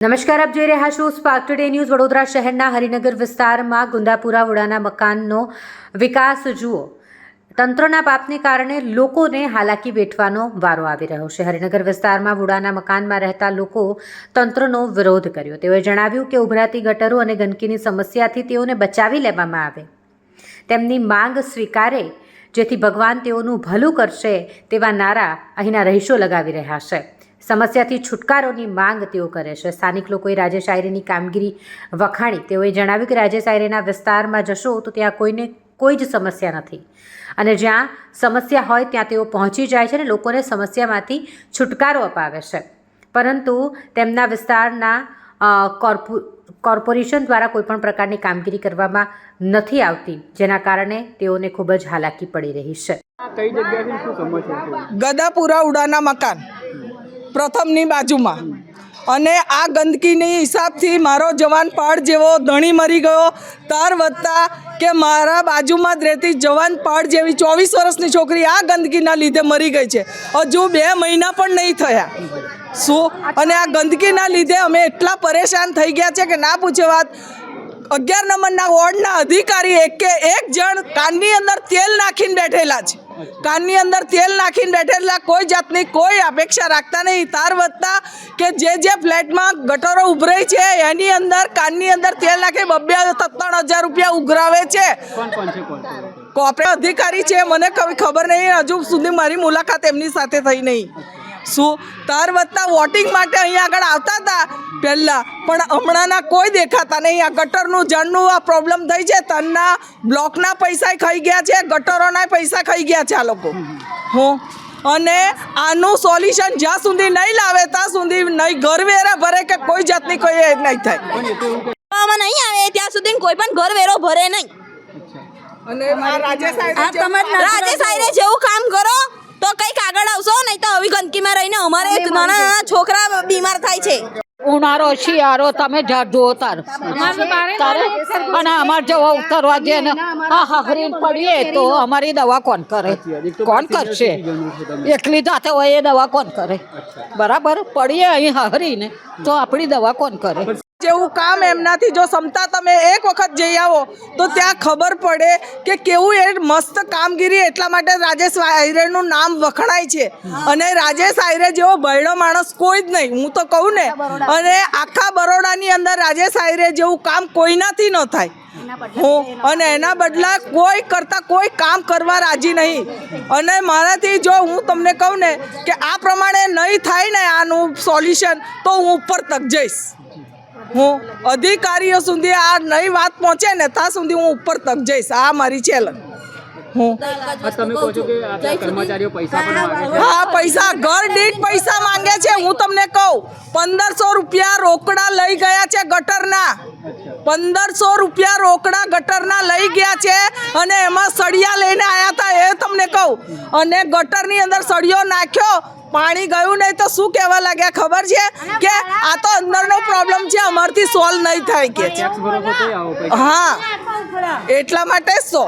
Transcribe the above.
નમસ્કાર, આપ જોઈ રહ્યા છો સ્પાર્ક ટુડે ન્યૂઝ વડોદરા શહેરના હરિનગર વિસ્તારમાં ગુંદાપુરા વડાના મકાનનો વિકાસ જુઓ. તંત્રના પાપને કારણે લોકોને હાલાકી વેઠવાનો વારો આવી રહ્યો છે. હરિનગર વિસ્તારમાં વુડાના મકાનમાં રહેતા લોકો તંત્રનો વિરોધ કર્યો. તેઓએ જણાવ્યું કે ઉભરાતી ગટરો અને ગંદકીની સમસ્યાથી તેઓને બચાવી લેવામાં આવે. તેમની માંગ સ્વીકારે, જેથી ભગવાન તેઓનું ભલું કરશે તેવા નારા અહીંના રહીશો લગાવી રહ્યા છે. સમસ્યાથી છુટકારોની માંગ તેઓ કરે છે. સ્થાનિક લોકોએ રાજેશ આયરેની કામગીરી વખાણી. તેઓએ જણાવ્યું કે રાજેશ આયરેના વિસ્તારમાં જશો તો ત્યાં કોઈને કોઈ જ સમસ્યા નથી. અને જ્યાં સમસ્યા હોય ત્યાં તેઓ પહોંચી જાય છે અને લોકોને સમસ્યામાંથી છુટકારો અપાવે છે. પરંતુ તેમના વિસ્તારના કોર્પો કોર્પોરેશન દ્વારા કોઈપણ પ્રકારની કામગીરી કરવામાં નથી આવતી જેના કારણે તેઓને ખૂબ જ હાલાકી પડી રહી છે. આ કઈ જગ્યાથી શું સમસ્યા છે? ગદાપુરા ઉડાના મકાન. પ્રથમની બાજુમાં. અને આ ગંદકીની હિસાબથી મારો જવાન પડ જેવો ધણી મરી ગયો. તાર વધતા કે મારા બાજુમાં જ રહેતી જવાન પડ જેવી ચોવીસ વર્ષની છોકરી આ ગંદકીના લીધે મરી ગઈ છે. હજુ બે મહિના પણ નહીં થયા. શું? અને આ ગંદકીના લીધે અમે એટલા પરેશાન થઈ ગયા છે કે ના પૂછે વાત. અગિયાર નંબરના વોર્ડના અધિકારી એક કે એક જણ કાનની અંદર તેલ નાખીને બેઠેલા છે. કાનની અંદર તેલ નાખીને બેઠેલા કોઈ જાતની કોઈ અપેક્ષા રાખતા નહીં. તાર વધતા કે જે જે ફ્લેટમાં ગટરો ઉભરાઈ છે એની અંદર કાનની અંદર તેલ નાખી બબ્બે ત્રણ હજાર રૂપિયા ઉઘરાવે છે? કોર્પોરેટ અધિકારી છે મને કઈ ખબર નહીં. હજુ સુધી મારી મુલાકાત એમની સાથે થઈ નહીં. શું? તાર વધતા વોટિંગ માટે અહીંયા આગળ આવતા હતા પહેલાં પણ હમણાંના કોઈ દેખાતા નહીં. આ ગટરનું જળનું આ પ્રોબ્લેમ થઈ છે. તનના બ્લોકના પૈસા ખાઈ ગયા છે ગટરોના પૈસા ખાઈ ગયા છે આ લોકો. હું. અને આનું સોલ્યુશન જ્યાં સુધી નહીં લાવે ત્યાં સુધી નહીં ઘર વેરા ભરે કે કોઈ જાતની કોઈ એ નહીં થાય. નહીં આવે ત્યાં સુધી કોઈ પણ ઘર વેરો ભરે નહીં. અને રાજેશ જેવું કામ કરો તો કંઈક આગળ આવશો નહીં તો આવી ગંદકીમાં રહીને અમારે નાના નાના છોકરા બીમાર થાય છે. ઉનાળો શિયાળો તમે જા જુઓ તાર. તારે અને અમારે જેવા ઉતરવા જે ને હા હાહરીને પડીએ તો અમારી દવા કોણ કરે? કોણ કરશે? એકલી જાતે હોય એ દવા કોણ કરે? બરાબર? પડીએ અહીં હાહરીને તો આપણી દવા કોણ કરે? જેવું કામ એમનાથી જો ક્ષમતા તમે એક વખત જઈ આવો, તો ત્યાં ખબર પડે કે કેવું એ મસ્ત કામગીરી એટલા માટે રાજેશ આયરેનું નામ વખણાય છે. અને રાજેશ આયરે જેવો બૈડો માણસ કોઈ જ નહીં, હું તો કહું ને. અને આખા બરોડાની અંદર રાજેશ આયરે જેવું કામ કોઈનાથી ન થાય. હું અને એના બદલા કોઈ કરતા કોઈ કામ કરવા રાજી નહીં. અને મારાથી જો હું તમને કહું ને કે આ પ્રમાણે નહીં થાય ને આનું સોલ્યુશન, તો હું ઉપર તક જઈશ. હું અધિકારીઓ સુધી આ નવી વાત પહોંચે ને ત્યાં સુધી હું ઉપર તક જઈશ. આ મારી ચેલેન્જ હું. આ તમે કહો છો કે આટલા કર્મચારીઓ પૈસા પણ માંગે છે. હા પૈસા. ઘર દીઠ પૈસા માંગે છે. હું તમને કહું પંદરસો રૂપિયા રોકડા લઈ ગયા છે ગટરના. પંદરસો રૂપિયા રોકડા ગટરના લઈ ગયા છે અને એમાં સળિયા લઈને આવ્યા હતા એ તમને કહું. અને ગટરની અંદર સળિયો નાખ્યો. પાણી ગયું નહીં તો શું કહેવા લાગ્યા? ખબર છે? કે આ તો પ્રોબ્લેમ છે અમારથી સોલ્વ નહીં થાય કે. હા એટલા માટે તો.